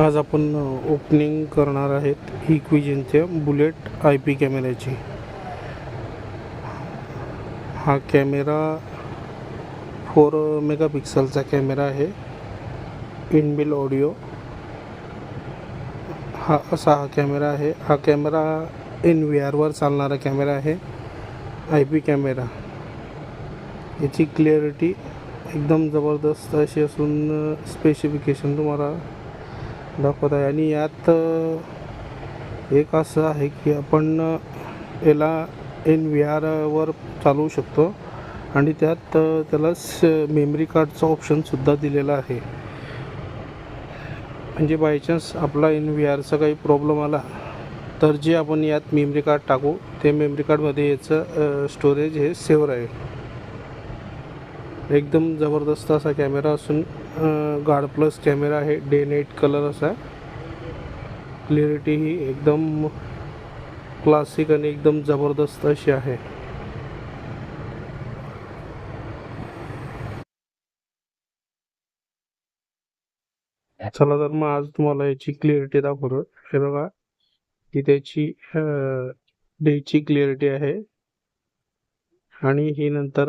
आज आपण ओपनिंग करणार आहेत इक्विजनच्या बुलेट आय पी कॅमेऱ्याची. हा कॅमेरा फोर मेगापिक्सलचा कॅमेरा आहे. इनबिल ऑडिओ हा असा हा कॅमेरा आहे. हा कॅमेरा इन व्ही आरवर चालणारा कॅमेरा आहे. I P camera. याची क्लिअरिटी एकदम जबरदस्त अशी असून स्पेसिफिकेशन तुम्हाला दाखवत आहे. आणि यात एक असं आहे की आपण याला एन व्ही आरवर चालवू शकतो. आणि त्यात त्याला स मेमरी कार्डचा ऑप्शनसुद्धा दिलेला आहे. म्हणजे बाय चान्स आपला एन व्ही आरचा काही प्रॉब्लेम आला तर जे आपण यात मेमरी कार्ड टाकू ते मेमरी कार्डमध्ये याचं स्टोरेज हे सेव राहील एकदम जबरदस्त असा कॅमेरा असून गार्ड प्लस कॅमेरा आहे डे नाईट कलर असा क्लिअरिटी ही एकदम क्लासिक आणि एकदम जबरदस्त अशी आहे. चला तर मग आज तुम्हाला याची क्लिअरिटी दाखवतो. हे बघा ही त्याची डेची क्लिअरिटी आहे. आणि ही नंतर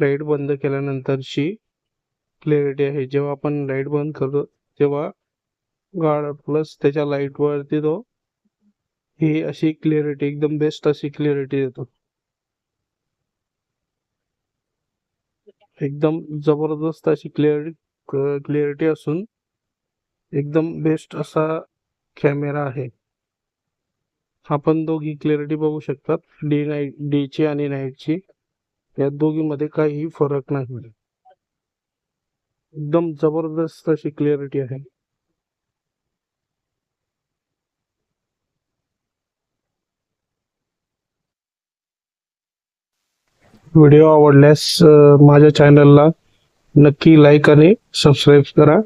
लाइट बंद केल्यानंतरची क्लिअरिटी आहे. जेव्हा आपण लाइट बंद करतो तेव्हा गाड प्लस त्याच्या लाईटवरती तो ही अशी क्लिअरिटी एकदम बेस्ट अशी क्लिअरिटी देतो. एकदम जबरदस्त अशी क्लिअरिटी क्लिअरिटी असून एकदम बेस्ट असा कॅमेरा आहे. आपण दोघी क्लिअरिटी बघू शकतात डे नाईट डेची आणि नाईटची. या दोघीमध्ये काहीही फरक नाही. एकदम जबरदस्त अशी क्लिअरिटी आहे. व्हिडिओ आवडल्यास माझ्या चॅनलला नक्की लाईक आणि सबस्क्राईब करा.